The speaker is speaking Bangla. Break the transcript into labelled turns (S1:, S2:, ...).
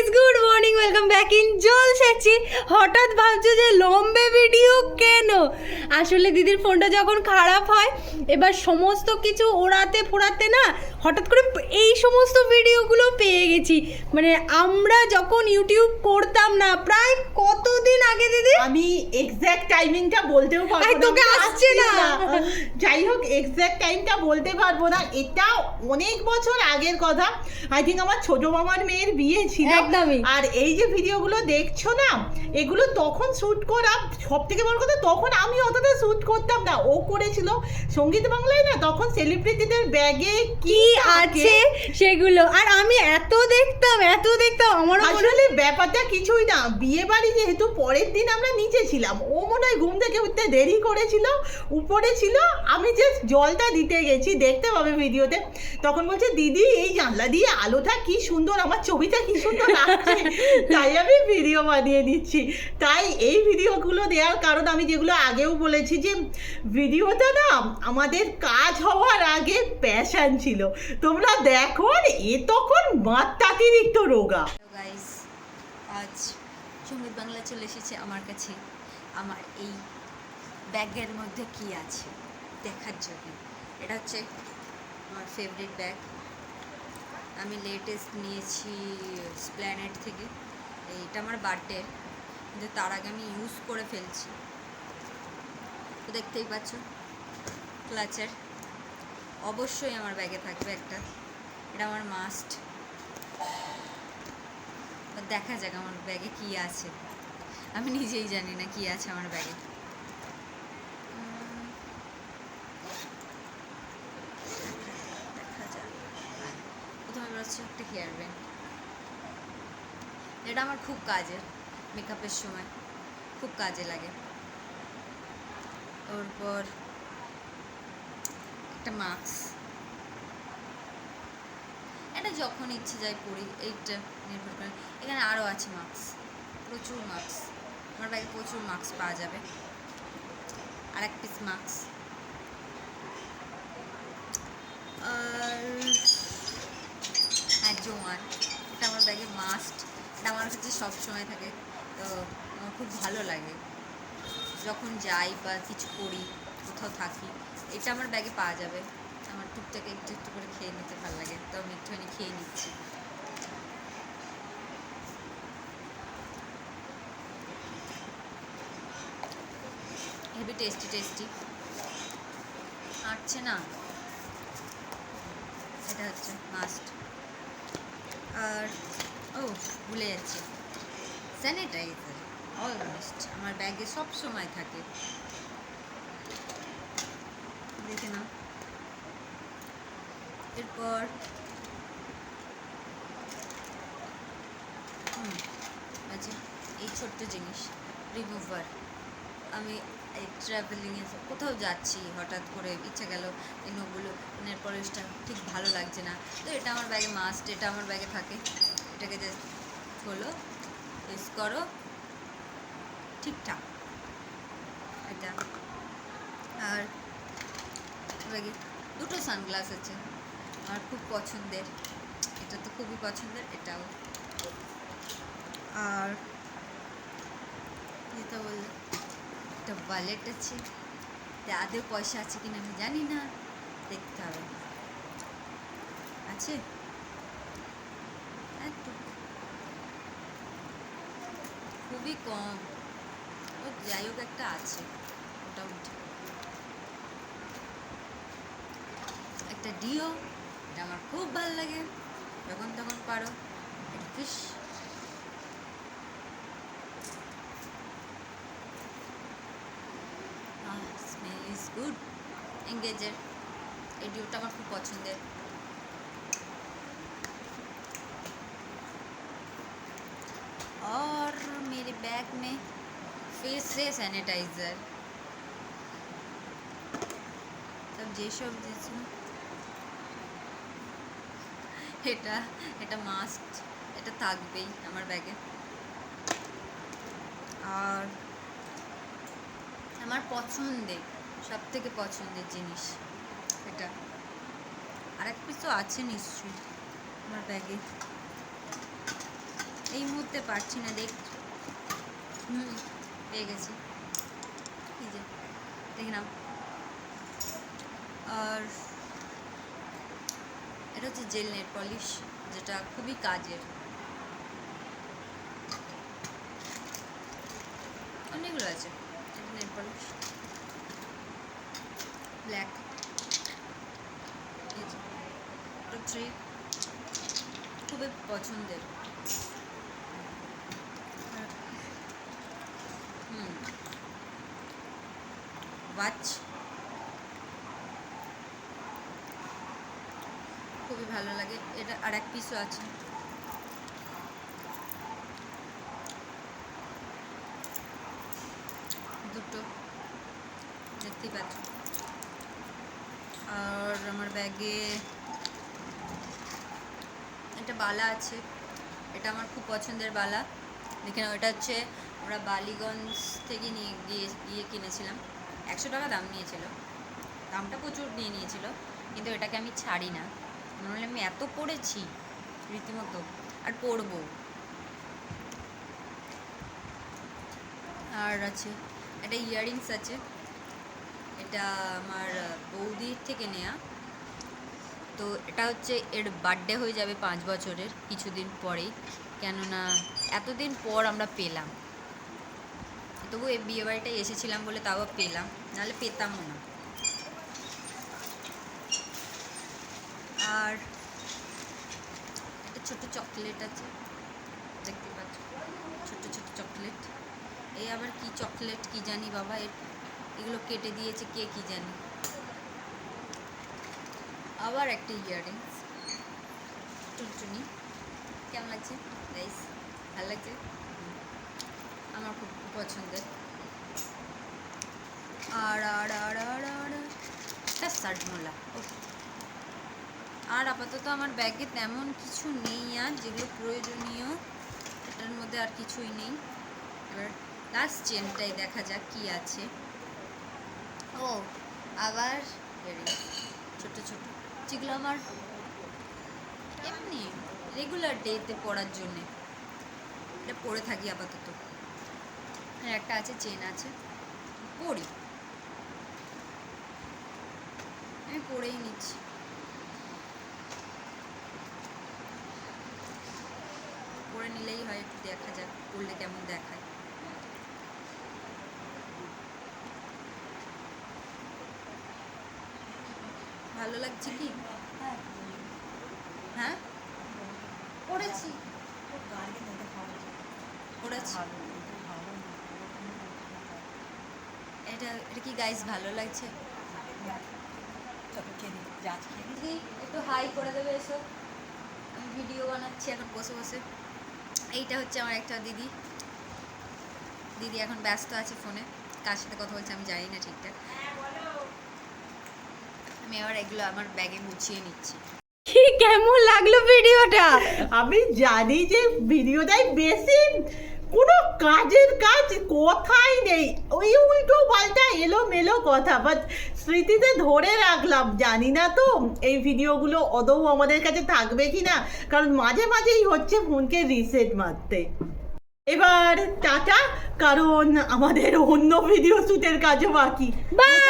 S1: Guys good morning welcome back in জল সেচি হঠাৎ ভাবছ যে লম্বে ভিডিও কেন? আসলে দিদির ফোনটা যখন খারাপ হয় এবার সমস্ত কিছু ওড়াতে ফোড়াতে না হঠাৎ করে এই সমস্ত ভিডিওগুলো পেয়ে গেছি। মানে আমরা যখন ইউটিউব করতাম না প্রায় কতদিন আগে দিদি?
S2: আমি এক্স্যাক্ট টাইমিংটা বলতেও পারব না
S1: তোকে আসছে না।
S2: যাই হোক এক্স্যাক্ট টাইমটা বলতে পারব না। এটা অনেক বছর আগের কথা। আই থিঙ্ক আমার ছোট মামার মেয়ের বিয়ে ছিল। আর এই যে ভিডিওগুলো দেখছ না? এগুলো তখন শ্যুট করা সব থেকে বড় কথা তখন আমি অতটা শ্যুট করতাম না। ও করেছিল। সংগীত বাংলায় না তখন সেলিব্রিটিদের ব্যাগে কি
S1: আছে সেগুলো? আর আমি এত দেখতাম এত দেখতাম আমার
S2: আসলে ব্যাপারটা কিছুই না। বিয়ে বাড়ি যেহেতু পরের দিন আমরা নিচে ছিলাম ও মনে হয় ঘুম থেকে উঠতে দেরি করেছিল উপরে ছিল। আমি যে জলটা দিতে গেছি দেখতে পাবে ভিডিওতে। তখন বলছে দিদি এই জানলা দিয়ে আলোটা কি সুন্দর আমার ছবিটা কি সুন্দর লাগছে। তাই আমি ভিডিও বানিয়ে দিচ্ছি। তাই এই ভিডিওগুলো দেওয়ার কারণ আমি যেগুলো আগেও বলেছি যে ভিডিওটা না আমাদের কাজ হওয়ার আগে প্যাশান ছিল। তোমরা দেখো আর এ তখন মাত্রাতিরিক্ত রোগা।
S3: আজ সংগীত বাংলা চলে এসেছে আমার কাছে। আমার এই ব্যাগের মধ্যে কি আছে দেখার জন্য। এটা হচ্ছে আমার ফেভারিট ব্যাগ আমি লেটেস্ট নিয়েছি স্প্ল্যানেট থেকে। এইটা আমার বার্থডে কিন্তু তার আগে আমি ইউজ করে ফেলছি। তো দেখতেই পাচ্ছ ক্লাচের অবশ্যই আমার ব্যাগে থাকবে একটা। এটা আমার মাস্ট দেখা যাক আমার ব্যাগে কি আছে। আমি নিজেই জানি না কি আছে আমার ব্যাগে প্রথমে একটা হেয়ার ব্যান্ড এটা আমার খুব কাজের মেকআপের সময়। খুব কাজে লাগে। তারপর একটা মাস্ক এটা যখন ইচ্ছে যাই পড়ি এইটা নির্ভর করে। এখানে আরও আছে মাস্ক প্রচুর মাস্ক আমার ব্যাগে প্রচুর মাস্ক পাওয়া যাবে। আর এক পিস মাস্ক আর জোয়ান। এটা আমার ব্যাগে মাস্ট এটা আমার কাছে সবসময় থাকে। তো আমার খুব ভালো লাগে। যখন যাই বা কিছু করি, কোথাও থাকি, এটা আমার ব্যাগে পাওয়া যাবে। আমার টুকটাকে একটু একটু করে খেয়ে নিতে ভালো লাগে। তো আমি একটুখানি খেয়ে নিচ্ছি। Heavy tasty tasty. আটছে না। এটা হচ্ছে মাস্ট আর ও ভুলে যাচ্ছি। স্যানিটাইজার অলমোস্ট আমার ব্যাগে সব সময় থাকে। দেখে নাও। এরপর হুম, এই ছোট্ট জিনিস রিমুভার আমি এই ট্রাভেলিংয়ে কোথাও যাচ্ছি হঠাৎ করে ইচ্ছা গেল এই নখগুলো নেল পলিশটা ঠিক ভালো লাগছে না। তো এটা আমার ব্যাগে মাস্ট এটা আমার ব্যাগে থাকে। এটাকে যে হলো ইউজ করো, ঠিকঠাক। এটা। আর দুটো সানগ্লাস আছে, আমার খুব পছন্দের। এটা তো খুবই পছন্দের, এটাও। আর যেটা বললে, একটা ওয়ালেট আছে তা আদেও পয়সা আছে কিনা আমি জানি না, দেখতে হবে। আছে একটু খুবই কম। ও যাই হোক, একটা আছে। মোটামুটি একটা ডিও এটা আমার খুব ভালো লাগে। যখন তখন পারো। ফিশ স্মেল ইজ গুড এঙ্গেজের এই ডিওটা আমার খুব পছন্দের। बैग में फेस से सैनिटाइज़र সব যেসব দিয়েছিল এটা এটা মাস্ট এটা থাকবেই আমার ব্যাগে আর আমার পছন্দের সব থেকে পছন্দের জিনিস এটা আর এক পিস তো আছে নিশ্চয়ই আমার ব্যাগে এই মুহূর্তে পারছি না দেখ হুম পেয়ে গেছি। এই যে, দেখে নাও। আর এটা হচ্ছে জেল নেট পলিশ, যেটা খুবই কাজের। অনেকগুলো আছে নেট পলিশ। ব্ল্যাক। থ্রি খুবই পছন্দের আর, হুম ওয়াচ খুবই ভালো লাগে। এটা আর এক পিসও আছে। দুটো। দেখতেই পাচ্ছ। আর আমার ব্যাগে একটা বালা আছে। এটা আমার খুব পছন্দের বালা। দেখে নাও, এটা হচ্ছে আমরা বালিগঞ্জ থেকে নিয়ে গিয়ে গিয়ে কিনেছিলাম। একশো টাকা দাম নিয়েছিল। দামটা প্রচুর নিয়ে নিয়েছিল, কিন্তু এটাকে আমি ছাড়ি না। নাহলে আমি এত পড়েছি রীতিমতো, আর পড়ব। আর আছে, একটা ইয়াররিংস আছে। এটা আমার বৌদির থেকে নেয়া। তো এটা হচ্ছে এর বার্থডে হয়ে যাবে পাঁচ বছরের, কিছুদিন পরেই। কেননা, এতদিন পর আমরা পেলাম। তবু এই বিয়ে বাড়িটায় এসেছিলাম বলে তাও পেলাম, নাহলে পেতামও না। আর একটা ছোট চকলেট আছে, দেখতে পাচ্ছ? ছোট ছোট চকলেট। এই আবার কি চকলেট, কি জানি বাবা এগুলো কেটে দিয়েছে, কে কি জানি? আবার একটা ইয়াররিংস টুনটুনি কেমন লাগছে? ভালো লাগছে। আমার খুব পছন্দের। আর আর আর আর আর, একটা সার্টমোলা আর আপাতত আমার ব্যাগে তেমন কিছু নেই আর, যেগুলো প্রয়োজনীয়, এটার মধ্যে আর কিছুই নেই। এবার লাস্ট চেনটাই দেখা যাক কি আছে। ও, আবার ছোট ছোট যেগুলো আমার এমনি রেগুলার ডেতে পড়ার জন্যে। এটা পরে থাকি আপাতত। আর একটা আছে চেন আছে। পরি আমি পরেই নিচ্ছি। পরে নিলেই হয় একটু দেখা যাক পরলে কেমন দেখায়। ভালো লাগছে কি? হ্যাঁ? পড়েছি। পড়েছি। এটা এটা কি গাইস ভালো লাগছে? দিদি একটু হাই করে দেবে এসো। আমি ভিডিও বানাচ্ছি এখন বসে বসে। এইটা হচ্ছে আমার একটা দিদি। দিদি এখন ব্যস্ত আছে ফোনে। কার সাথে কথা বলছে আমি জানি না ঠিকঠাক। আমি আবার এগুলো আমার ব্যাগে গুছিয়ে নিচ্ছি।
S1: কি কেমন লাগল ভিডিওটা
S2: আমি জানি যে ভিডিওটাই বেশি। কোনো কাজের কাজ কোথায় নেই? ওই উল্টো পাল্টা এলো মেলো কথা বাট স্মৃতিতে ধরে রাখলাম, জানি না তো এই ভিডিওগুলো অদৌ আমাদের কাছে থাকবে কি না কারণ মাঝে মাঝেই হচ্ছে ফোনকে রিসেট মারতে। এবার টাটা, কারণ আমাদের অন্য ভিডিও শ্যুটের কাজও বাকি।
S1: বাই!